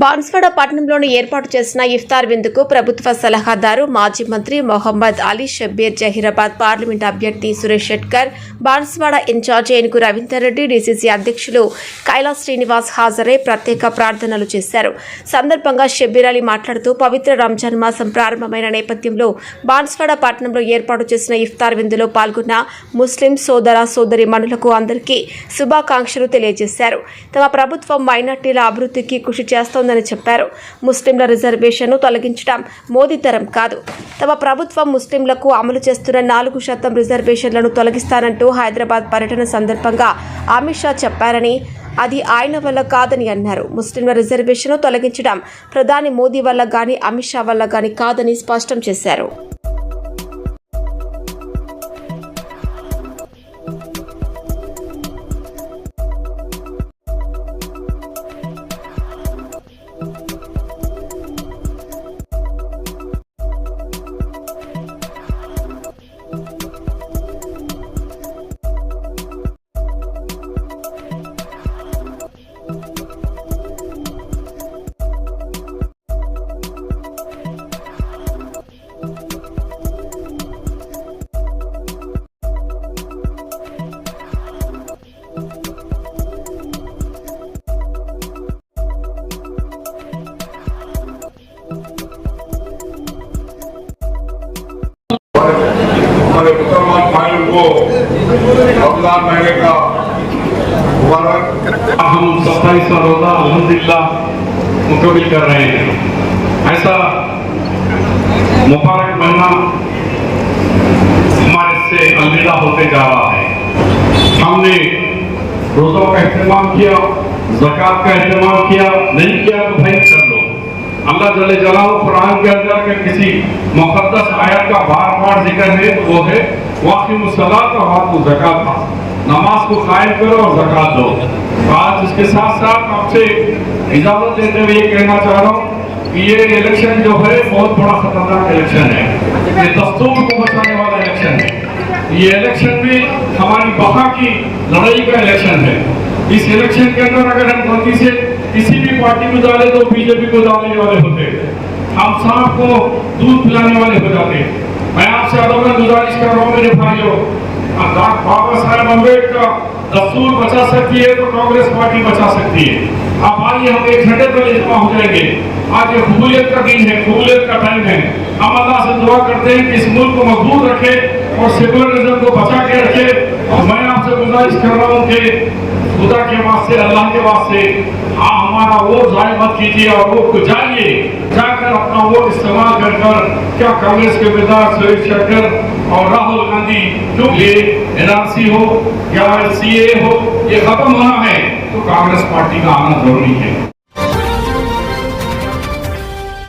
బాన్స్వాడ పట్టణంలోని ఏర్పాటు చేసిన ఇఫ్తార్ విందుకు ప్రభుత్వ సలహాదారు మాజీ మంత్రి మొహమ్మద్ అలీ షబ్బీర్ జహీరాబాద్ పార్లమెంట్ అభ్యర్థి సురేష్ షెట్కర్ బాన్స్వాడ ఇన్ఛార్జ్ ఏనుగు రవీందర్ రెడ్డి డీసీసీ అధ్యక్షులు కైలాస్ శ్రీనివాస్ హాజరై ప్రత్యేక ప్రార్థనలు చేశారు. సందర్భంగా షబ్బీర్ అలీ మాట్లాడుతూ పవిత్ర రంజాన్ మాసం ప్రారంభమైన నేపథ్యంలో బాన్స్వాడ పట్టణంలో ఏర్పాటు చేసిన ఇఫ్తార్ విందులో పాల్గొన్న ముస్లిం సోదర సోదరి మనులకు అందరికీ శుభాకాంక్షలు తెలియజేశారు. తమ ప్రభుత్వం మైనార్టీల అభివృద్ధికి కృషి చేస్తోంది చేస్తోందని చెప్పారు. ముస్లింల రిజర్వేషన్ను తొలగించడం మోదీ తరం కాదు. తమ ప్రభుత్వం ముస్లింలకు అమలు చేస్తున్న నాలుగు శాతం రిజర్వేషన్లను తొలగిస్తానంటూ హైదరాబాద్ పర్యటన సందర్భంగా అమిత్ షా చెప్పారని అది ఆయన వల్ల కాదని అన్నారు. ముస్లింల రిజర్వేషన్ను తొలగించడం ప్రధాని మోదీ వల్ల గాని అమిత్ షా వల్ల గాని కాదని స్పష్టం చేశారు. مسلمان بھائیوں کو رمضان مہینے کا مبارک ہم ستائیس کا روزہ الحمدللہ مکمل کر رہے ہیں ایسا مبارک مہینہ ہمارے سے الوداع ہوتے جا رہا ہے ہم نے روزوں کا اہتمام کیا، زکوٰۃ کا اہتمام کیا، نہیں کیا تو بھائی کر لو۔ اللہ جل جلال قرآن کے اندر کے کسی مقدس آیت کا بار بار ذکر ہے تو وہ ہے واقعی مسلح کا حق واقع زکاة. تھا نماز کو قائم کرو اور زکاة دو۔ آج اس کے ساتھ ساتھ آپ سے اجازت دیتے ہوئے یہ کہنا چاہ رہا ہوں کہ یہ الیکشن جو ہے، بہت بڑا خطرناک الیکشن ہے۔ یہ دستور کو بچانے والا الیکشن ہے۔ یہ الیکشن بھی ہماری بہا کی لڑائی کا الیکشن ہے۔ اس الیکشن کے اندر اگر ہم غلطی سے کسی بھی پارٹی میں ڈالے تو بی جے پی کو ڈالنے والے ہوتے، ہم سانپ کو دودھ پلانے والے ہو جاتے۔ میں آپ سے عدم میں گزارش کر رہا ہوں میرے بھائیوں بابا صاحب امبیڈکر دستور بچا سکتی ہے تو کانگریس پارٹی بچا سکتی ہے۔ آپ آئیے ہم ایک گھنٹے پر اجماع ہو جائیں گے۔ آج یہ قبولیت کا دن ہے، قبولیت کا ٹائم ہے۔ ہم اللہ سے دعا کرتے ہیں کہ اس ملک کو مضبوط رکھے اور سیکولرزم کو بچا کے رکھے۔ اور میں گزارش کر رہا ہوں کہ خدا کے واسطے، اللہ کے واسطے آپ ہمارا ووٹ ضائع مت کیجیے اور ووٹ کو جائیے۔ جا کر اپنا ووٹ استعمال کر کر کیا کانگریس کے بیدار سویت شکر اور راہل گاندھی کیونکہ این آر سی ہو یا سی اے ہو، یہ ختم ہونا ہے، تو کانگریس پارٹی کا آنا ضروری ہے۔